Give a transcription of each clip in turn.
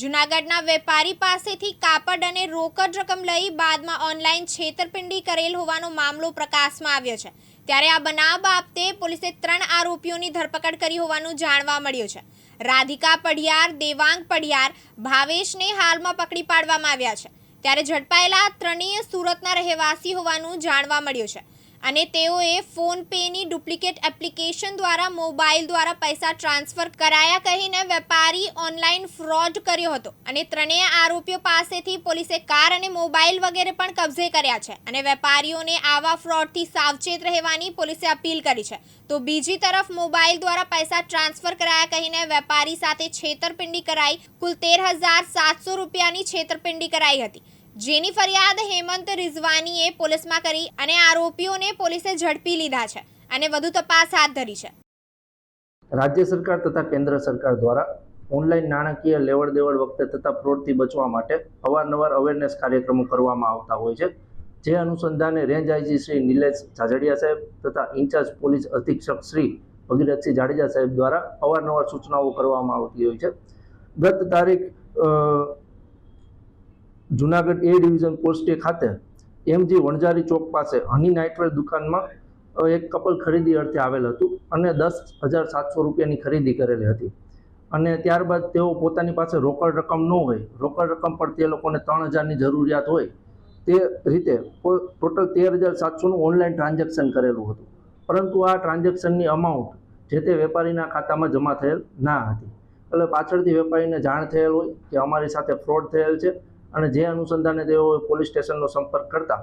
જૂનાગઢના વેપારી પાસેથી કાપડ અને રોકડ રકમ લઈ બાદમાં ઓનલાઈન છેતરપિંડી કરેલ હોવાનો મામલો પ્રકાશમાં આવ્યો છે. ત્યારે આ બનાવ બાબતે પોલીસે ત્રણ આરોપીઓની ધરપકડ કરી હોવાનું જાણવા મળ્યું છે. રાધિકા પઢિયાર દેવાંગ પઢિયાર ભાવેશને હાલમાં પકડી પાડવામાં આવ્યા છે. ત્યારે ઝડપાયેલા ત્રણેય સુરતના રહેવાસી હોવાનું જાણવા મળ્યું છે. અને તેઓએ ફોન પેની ડુપ્લિકેટ એપ્લિકેશન દ્વારા મોબાઈલ દ્વારા પૈસા ટ્રાન્સફર કરાયા કહીને વેપારી ઓનલાઈન ફ્રોડ કર્યો હતો. અને ત્રણેય આરોપીઓ પાસેથી પોલીસે કાર અને મોબાઈલ વગેરે પણ કબજે કર્યા છે અને વેપારીઓને આવા ફ્રોડથી સાવચેત રહેવાની પોલીસે અપીલ કરી છે. તો બીજી તરફ મોબાઈલ દ્વારા પૈસા ટ્રાન્સફર કરાયા કહીને વેપારી સાથે છેતરપિંડી કરાઈ. કુલ તેર હજાર સાતસો રૂપિયાની છેતરપિંડી કરાઈ હતી. જેની ફરિયાદ હેમંત રિઝવાનીએ પોલીસમાં કરી અને આરોપીઓને પોલીસે ઝડપી લીધા છે અને વધુ તપાસ હાથ ધરી છે. રાજ્ય સરકાર તથા કેન્દ્ર સરકાર દ્વારા ઓનલાઈન નાણાકીય લેવડ દેવડ વખતે થતા ફ્રોડથી બચવા માટે અવારનવાર અવેરનેસ કાર્યક્રમો કરવામાં આવતા હોય છે. જે અનુસંધાને range I G Shri Nilesh Jhajhadia સાહેબ તથા ઇન્ચાર્જ પોલીસ અધિક્ષક શ્રી ભગીરથસિંહ જાડેજા સાહેબ દ્વારા અવારનવાર સૂચનાઓ કરવામાં આવતી હોય છે. ગત તારીખ જુનાગઢ એ ડિવિઝન પોસ્ટે ખાતે એમજી વણઝારી ચોક પાસે હની નાઇટવેર દુકાનમાં એક કપલ ખરીદી અર્થે આવેલ હતું અને દસ હજાર સાતસો રૂપિયાની ખરીદી કરેલી હતી. અને ત્યારબાદ તેઓ પોતાની પાસે રોકડ રકમ ન હોય, રોકડ રકમ પણ તે લોકોને ત્રણ હજારની જરૂરિયાત હોય, તે રીતે ટોટલ તેર હજાર સાતસોનું ઓનલાઈન ટ્રાન્ઝેક્શન કરેલું હતું. પરંતુ આ ટ્રાન્ઝેક્શનની અમાઉન્ટ જે તે વેપારીના ખાતામાં જમા થયેલ ના હતી. એટલે પાછળથી વેપારીને જાણ થયેલ હોય કે અમારી સાથે ફ્રોડ થયેલ છે અને જે અનુસંધાને તેઓ પોલીસ સ્ટેશનનો સંપર્ક કરતા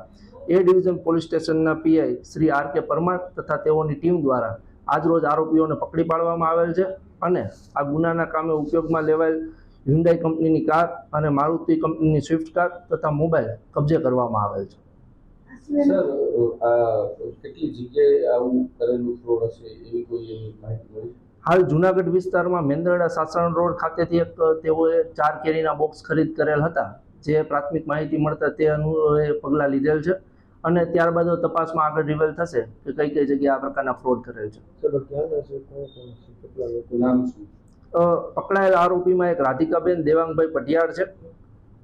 એ ડિવિઝન પોલીસ સ્ટેશનના P I Shri R K Parmar તથા તેઓની ટીમ દ્વારા આજરોજ આરોપીઓને પકડી પાડવામાં આવેલ છે અને આ ગુનાના કામે ઉપયોગમાં લેવાયેલ હ્યુન્ડાઈ કંપનીની કાર અને મારુતિ કંપનીની સ્વિફ્ટ કાર તથા મોબાઈલ કબજે કરવામાં આવેલ છે. હાલ જુનાગઢ વિસ્તારમાં મેંદરડા સાસણ રોડ ખાતેથી એક તેઓએ ચાર કેરીના બોક્સ ખરીદ કરેલ હતા. જે પ્રાથમિક માહિતી મળતા તે અનુએ પગલાં લીધેલ છે. અને ત્યારબાદ તપાસમાં આગળ રિવેલ થશે કે કઈ કઈ જગ્યાએ આ પ્રકારના ફ્રોડ કરેલ છે. સર ક્યાં છે? કોણ કોણ છે? કેટલા લોકો? નામ શું? અ, પકડાયેલ આરોપીમાં એક રાધિકાબેન દેવાંગભાઈ પઢિયાર છે.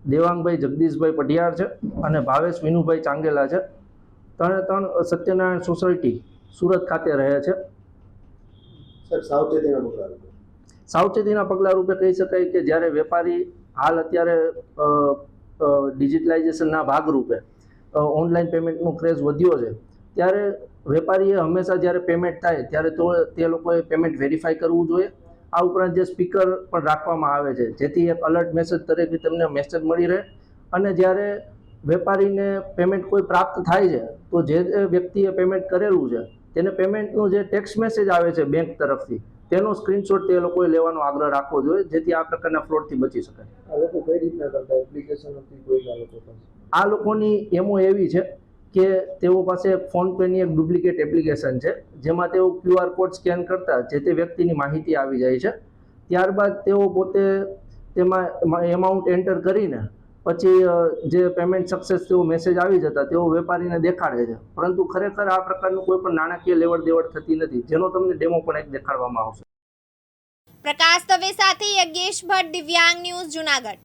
દેવાંગભાઈ જગદીશભાઈ પઢિયાર છે અને ભાવેશ વિનુભાઈ ચાંગેલા છે. ત્રણે ત્રણ સત્યનારાયણ સોસાયટી સુરત ખાતે રહે છે. સાવચેતીના પગલાં રૂપે? કહી શકાય કે જ્યારે વેપારી હાલ અત્યારે ડિજિટલાઇઝેશનના ભાગરૂપે ઓનલાઈન પેમેન્ટનો ક્રેઝ વધ્યો છે. ત્યારે વેપારીએ હંમેશા જ્યારે પેમેન્ટ થાય, ત્યારે તો તે લોકોએ પેમેન્ટ વેરીફાઈ કરવું જોઈએ. આ ઉપરાંત જે સ્પીકર પણ રાખવામાં આવે છે, જેથી એક અલર્ટ મેસેજ તરીકે તમને મેસેજ મળી રહે. અને જ્યારે વેપારીને પેમેન્ટ કોઈ પ્રાપ્ત થાય છે, તો જે વ્યક્તિએ પેમેન્ટ કરેલું છે, તેને પેમેન્ટનું જે ટેક્સ મેસેજ આવે છે બેંક તરફથી તેનો સ્ક્રીનશોટ તે લોકોએ લેવાનો આગ્રહ રાખવો જોઈએ જેથી આ પ્રકારના ફ્રોડથી બચી શકાય. આ લોકો કઈ રીતના કરતા? એપ્લિકેશન હતી કોઈ આ લોકો પાસે? આ લોકોની એમો એવી છે કે તેઓ પાસે ફોનપેની એક ડુપ્લિકેટ એપ્લિકેશન છે જેમાં તેઓ ક્યુઆર કોડ સ્કેન કરતા જે તે વ્યક્તિની માહિતી આવી જાય છે. ત્યારબાદ તેઓ પોતે તેમાં એમાઉન્ટ એન્ટર કરીને પછી જે પેમેન્ટ સક્સેસ તેવો મેસેજ આવી જતા, તેઓ વેપારીને દેખાડે છે. પરંતુ ખરેખર આ પ્રકારનું કોઈ પણ નાણાકીય લેવડ દેવડ થતી નથી, જેનો તમને ડેમો પણ એક દેખાડવામાં આવશે. પ્રકાશ દવે સાથે યજ્ઞેશ ભટ્ટ દિવ્યાંગ ન્યૂઝ જુનાગઢ.